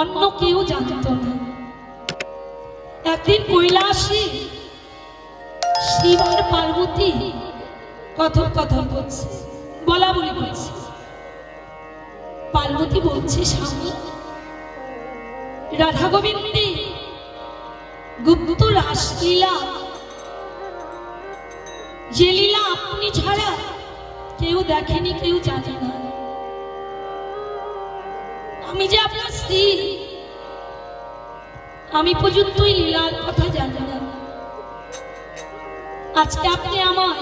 অন্য কেউ জানত না। একদিন কৈলাসে শিব আর পার্বতী কথন কথন করছে বলা বলি করছে পার্বতী বলছে, স্বামী, রাধা গোবিন্দে, গুপ্ত রাসলীলা, যে লীলা আপনি ছাড়া কেউ দেখেনি, কেউ জানে না। আমি যে আপনার স্ত্রী, আমি পর্যন্ত ওই লীলার কথা জানি না। আজকে আপনি আমার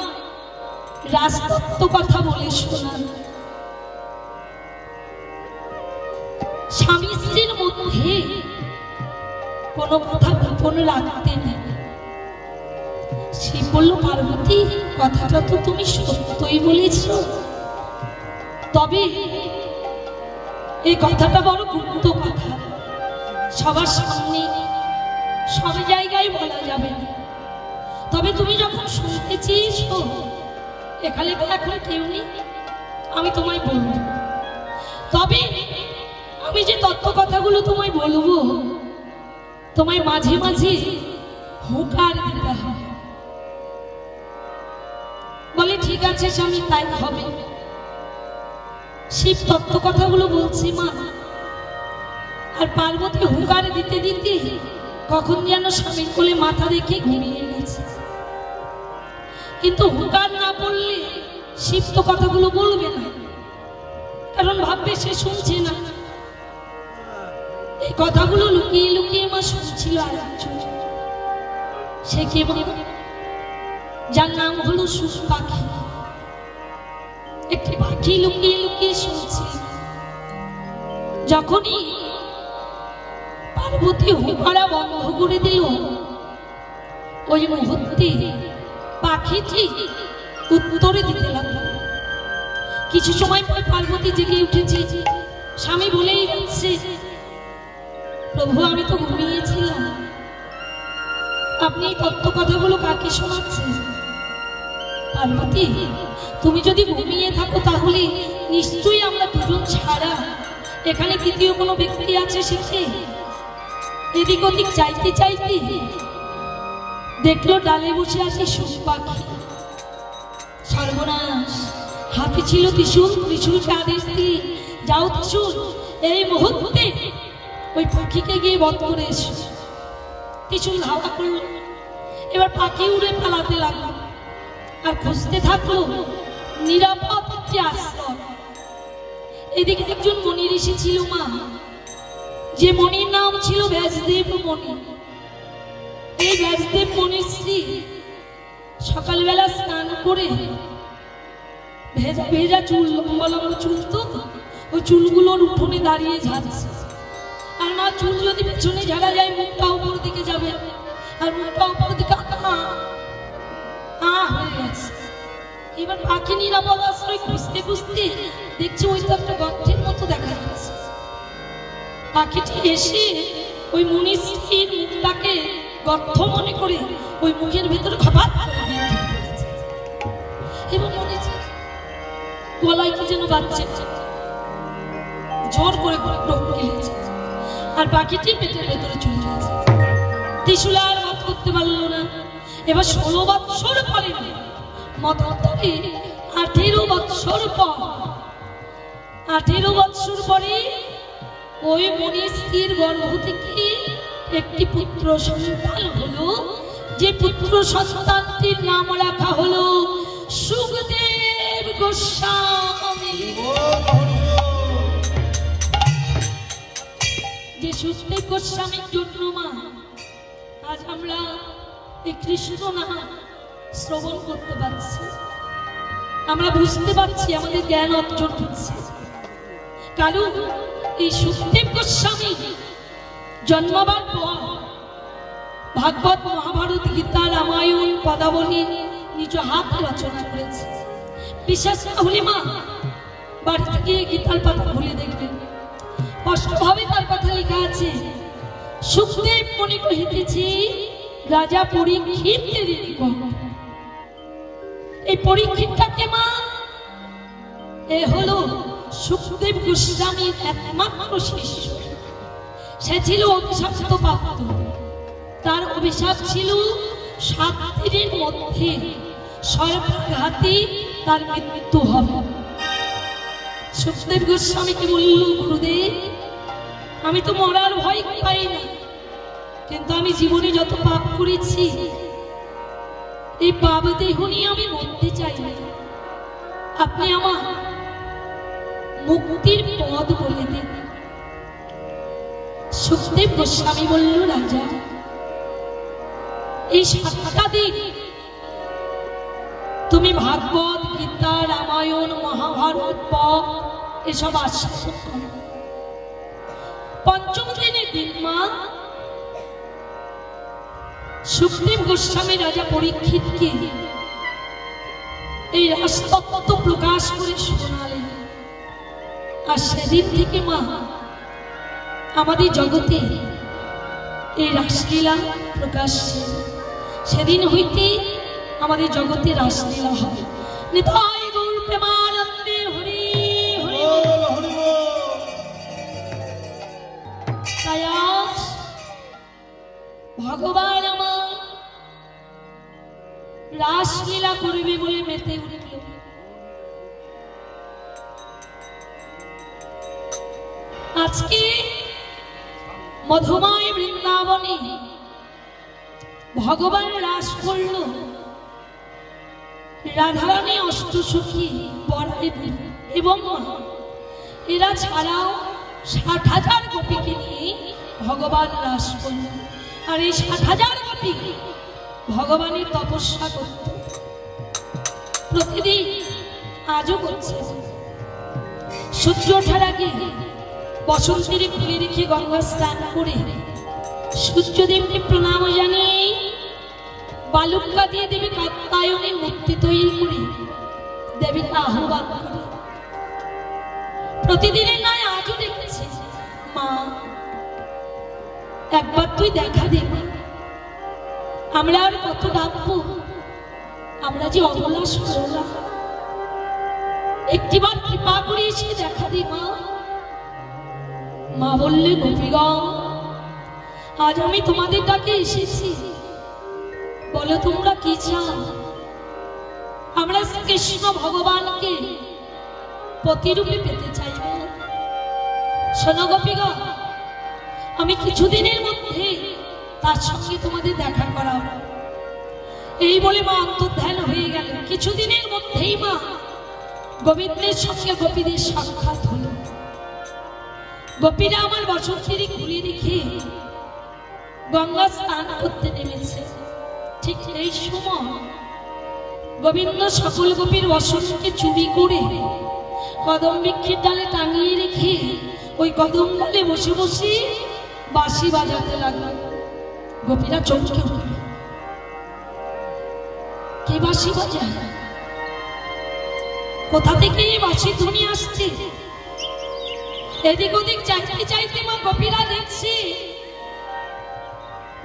রাজতত্ত্ব কথা বলে শোনান। স্বামী স্ত্রীর মধ্যে কোনো কথা গোপন রাখতে নেই। শিব বলল, পার্বতী, কথাটা তো তুমি সত্যই বলেছ। তবে এই কথাটা বড় গুপ্ত কথা। সবার সামনে সব জায়গায় বলা যাবে তবে তুমি যখন শুনতে চেয়েছো এখানে এখন কেউ নেই, আমি তোমায় বলব। তবে আমি যে তত্ত্ব কথাগুলো তোমায় বলব, তোমায় মাঝে মাঝে হুঁকার দিতে হবে। বলে, ঠিক আছে স্বামী, তাই হবে। শিব তত্ত্ব কথাগুলো বলছি, মা। আর পার্বতী হুঙ্কার দিতে দিতে কখন যেন স্বামীর কোলে মাথা রেখে ঘুমিয়ে গেছে। কিন্তু হুঙ্কার না বললে শিব তো কথাগুলো বলবে না, কারণ ভাববে সে শুনছে না। এই কথাগুলো লুকিয়ে লুকিয়ে মা শুনছিল আর সে কে যার নাম হলো সুখ পাখি। একটি পাখি লুকিয়ে লুকিয়ে শুনছে। যখনই পার্বতী হুমারা বন্ধ করে দিল, ওই মুহূর্তে পাখিটি উত্তরে দিতে লাগল। কিছু সময় পর পার্বতী জেগে উঠেছে। স্বামী বলেই যাচ্ছে, প্রভু, আমি তো ঘুমিয়েছিলাম। আপনি এই তত্ত্ব কথাগুলো কাকে শোনাচ্ছেন? পার্বতী, তুমি যদি ঘুমিয়ে থাকো তাহলে নিশ্চয়ই আমরা দুজন ছাড়া। এখানে তৃতীয় কোনো ব্যক্তি আছে সেকে এদিক ওদিক চাইতে চাইতে দেখল ডালে বসে আছে সুখ পাখি। সর্বনাশ হাতে ছিল ত্রিশূল ত্রিশূলকে আদেশ দিয়ে যাও ত্রিশূল, এই মুহূর্তে ওই পাখিকে গিয়ে বধ করে এসো। ত্রিশূল ধাওয়া করল এবার পাখি উড়ে পালাতে লাগল। আর খুঁজতে থাকল নিরাপদ একটি আশ্রয়। এদিকে একজন মনি ঋষি ছিল মা, যে মনির নাম ছিল ব্যাসদেব মণি এই ব্যাসদেব মনির স্ত্রী সকালবেলা স্নান করে ভেজা ভেজা চুল, লম্বা লম্বা চুল তো, ওই চুলগুলোর উঠোনে দাঁড়িয়ে যাচ্ছে আর না চুল যদি পেছনে ঝাড়া যায়, মুখটা উপর দিকে যাবে। পাখি নিরাপদ আশ্রয় খুঁজতে খুঁজতে দেখছি ওই তো একটা গর্তের মতো দেখা যাচ্ছে। পাখিটি এসে ওই মুনির স্ত্রীর মুখটাকে গর্ত মনে করে ওই মুখের ভেতরে খাবার করে এবং গলায় কি যেন বাচ্চা জোর করে গেলেছে আর পাখিটি পেটের ভেতরে চলে গেছে। ত্রিশুলা আর মত করতে পারল না। এবার ষোলো বৎসর পরে মতান্তরে আঠেরো বৎসর পর, আঠেরো বৎসর পরে ওই মনির স্ত্রীর গর্ভ থেকে একটি পুত্র সন্তান হলো। যে পুত্র সন্তানটির নাম রাখা হলো সুখদেব গোস্বামী। যে সুখদেব গোস্বামীর জন্য মা, আজ আমরা এই কৃষ্ণ নাম শ্রবণ করতে পারছি। আমরা বুঝতে পারছি, আমাদের জ্ঞান অর্জন হচ্ছে। কারণ এই সুখদেব গোস্বামী জন্মাবার পর ভাগবত মহাভারত গীতা রামায়ণ, পদাবলী নিজ হাতে রচনা করেছে। বিশ্বাস হলে মা বাড়িতে গিয়ে গীতার পাতা খুলে দেখবেন। স্পষ্টভাবে তার কথা লেখা আছে, সুখদেব মনে কহিতেছি, রাজা পরীক্ষিতের নিকট এই পরীক্ষিতটাকে মা। এ হলো সুখদেব গোস্বামীর একমাত্র শিষ্য। সে ছিল অভিশপ্ত প্রাপ্ত তার অভিশাপ ছিল সাত দিনের মধ্যে সর্বাঘাতে তার মৃত্যু হবে। সুখদেব গোস্বামীকে বলল, গুরুদেব, আমি তো মরার ভয় পাই না। কিন্তু আমি জীবনে যত পাপ করেছি এই পাপ দেহ আমি মরতে চাই। আপনি আমার মুক্তির পদ বলে দিন। সুখদেব গোস্বামী বলল, রাজা, এই সাতটা দিন তুমি ভাগবত, গীতা, রামায়ণ, মহাভারত পথ এসব আস্বাদন করো। পঞ্চম দিনের দিন মা সুখদেব গোস্বামী রাজা পরীক্ষিতকে এই রাস্তত্ব প্রকাশ করে শোনালেন। আর সেদিন থেকে মা আমাদের জগতে এই রাসলীলা প্রকাশ ছিল। সেদিন হইতে আমাদের জগতে রাসলীলা হয় নিতাই গৌর প্রেমানন্দে হরি হরি হরি তাই আজ ভগবান রাসলীলা করবে বলে মেতে উঠল। আজকে মধুময় বৃন্দাবনে ভগবান রাস করল। রাধারানী অষ্টসখী বড়াই এবং এরা ছাড়াও ষাট হাজার গোপীকে নিয়ে ভগবান রাস করল। আর এই ষাট হাজার গোপী ভগবানের তপস্যা করত। প্রতিদিন আজও করছে। সূর্য ওঠার আগে বসন্তের খুলে রেখে গঙ্গা স্নান করে সূর্যদেবকে প্রণাম জানিয়ে বালুকা দিয়ে দেবী কাত্তায়নের মূর্তি তৈরি করে দেবীকে আহ্বান করে। প্রতিদিনের নয় আজও দেখেছি। মা, একবার তুই দেখা দেবে আমরা আর কত ডাকবো? আমরা যে অবলা সরলা। একটিবার কৃপা করে এসে দেখা দি মা। মা বললে, গোপীগণ, আজ আমি তোমাদের ডাকে এসেছি। বলো তোমরা কি চাও আমরা কৃষ্ণ ভগবানকে প্রতিরূপে পেতে চাইব। শোনো গোপীগণ, আমি কিছুদিনের মধ্যে তার সঙ্গে তোমাদের দেখা করাবো এই বলে মা অন্তর্ধান হয়ে গেল। কিছুদিনের মধ্যেই মা গোবিন্দের সঙ্গে গোপীদের সাক্ষাৎ হলো। গোপীরা আমার বসন্তের খুলে রেখে গঙ্গা স্নান করতে নেমেছে। ঠিক এই সময় গোবিন্দ সকল গোপীর বসন্তকে চুরি করে কদম বৃক্ষের ডালে টাঙিয়ে রেখে ওই কদম ডালে বসে বসে বাঁশি বাজাতে লাগল। গোপীরা চমকে উঠল। কে বাঁশি বাজায় কোথা থেকে বাঁশি ধ্বনি আসছে? এদিক ওদিক চাইতে চাইতে মা গোপীরা দেখছে,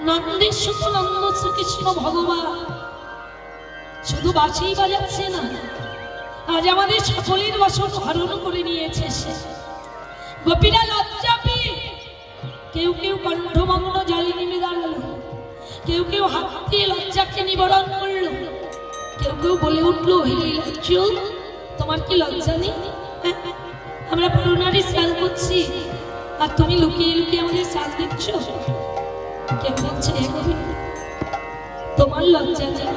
নন্দের শুধু নন্দ শ্রীকৃষ্ণ ভগবান। শুধু বাঁশিই বাজাচ্ছে না, আজ আমাদের সকলের বসন হরণ করে নিয়েছে সে। গোপীরা লজ্জা কেউ কেউ কণ্ঠমগ্ন জলে নেমে দাঁড়াল কেউ কেউ হাত দিয়ে লজ্জাকে নিবারণ করল, কেউ কেউ বলে উঠল, হে লজ্জ, তোমার কি লজ্জা নেই হ্যাঁ? আমরা পুরোনারি স্নান করছি, আর তুমি লুকিয়ে লুকিয়ে আমাদের স্নান দিচ্ছ কেউ বলছে তোমার লজ্জা নেই,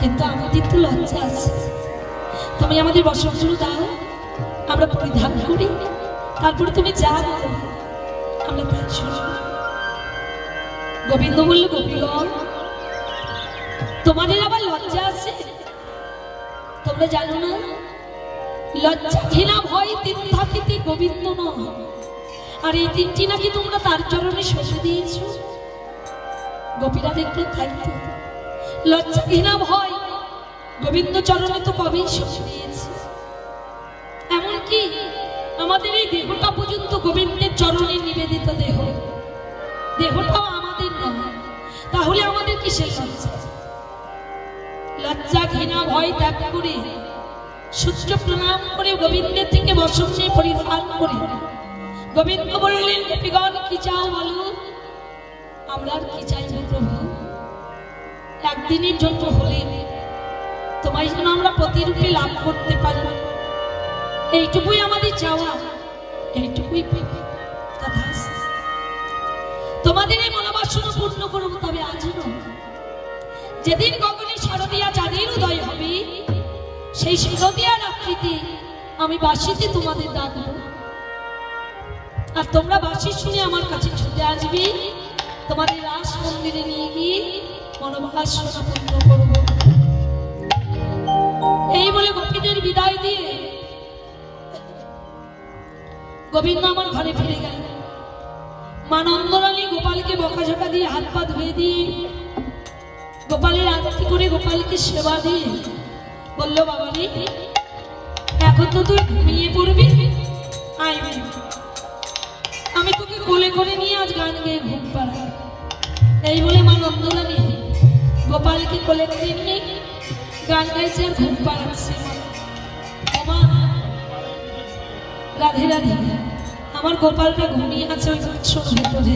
কিন্তু আমাদের তো লজ্জা আছে তুমি আমাদের বসনগুলো দাও, আমরা পরিধান করি, তারপরে তুমি যা শুনব গোবিন্দ বলল, গোপীগণ, তোমাদের আবার লজ্জা আছে? তোমরা জানো না, লজ্জা ঘৃণা ভয় তিন থাকিতে গোবিন্দ নয় আর এই তিনটি নাকি তোমরা তার চরণে সঁপে দিয়েছ? গোপীরা দেখলে তাই লজ্জা ঘৃণা ভয় গোবিন্দ চরণে তো কবেই সঁপে দিয়েছে? এমনকি আমাদের এই দেহটা পর্যন্ত গোবিন্দের চরণে নিবেদিত দেহ। দেহটাও আমাদের নয়, তাহলে আমাদের কিসের লজ্জা? লজ্জা ঘৃণা ভয় ত্যাগ করে, সূর্য প্রণাম করে গোবিন্দের থেকে বসন নিয়ে পরিধান করে। গোবিন্দ বললেন, গোপীগণ, কি চাও বলো? আমরা আর কি চাইব প্রভু? একদিনের জন্য হলে তোমায় যেন আমরা প্রতিরূপে লাভ করতে পারি। এইটুকুই আমাদের চাওয়া, এইটুকুই তোমাদের এই মনোবাসনা পূর্ণ করব তবে আজ যেদিন গগনে শারদিয়া চাঁদের উদয় হবে, সেই শারদিয়া রাত্রিতে আমি বাসিতে তোমাদের ডাকবো। আর তোমরা বাসি শুনে আমার কাছে ছুটে আসবে, তোমাদের রাস মন্দিরে নিয়ে গিয়ে মনোবাসনা পূর্ণ করব। এই বলে গোপীদের বিদায় দিয়ে গোবিন্দ আমার ঘরে ফিরে গেল। মা নন্দরানী গোপালকে বকাঝকা দিয়ে হাত পা ধুয়ে দিয়ে গোপালের আরতি করে গোপালকে সেবা দিয়ে বলল বাবা রে এখন তো তুই ঘুমিয়ে পড়বি। আয়। আমি তোকে কোলে করে নিয়ে আজ গান গেয়ে ঘুম পাড়াই এই বলে মা নন্দরানী গোপালকে কোলে করে নিয়ে গান গাইছে আর ঘুম পাড়াচ্ছে। রাধে রাধে। আমার গোপালটা ঘুমিয়ে আছে ওই বাক্সর ভেতরে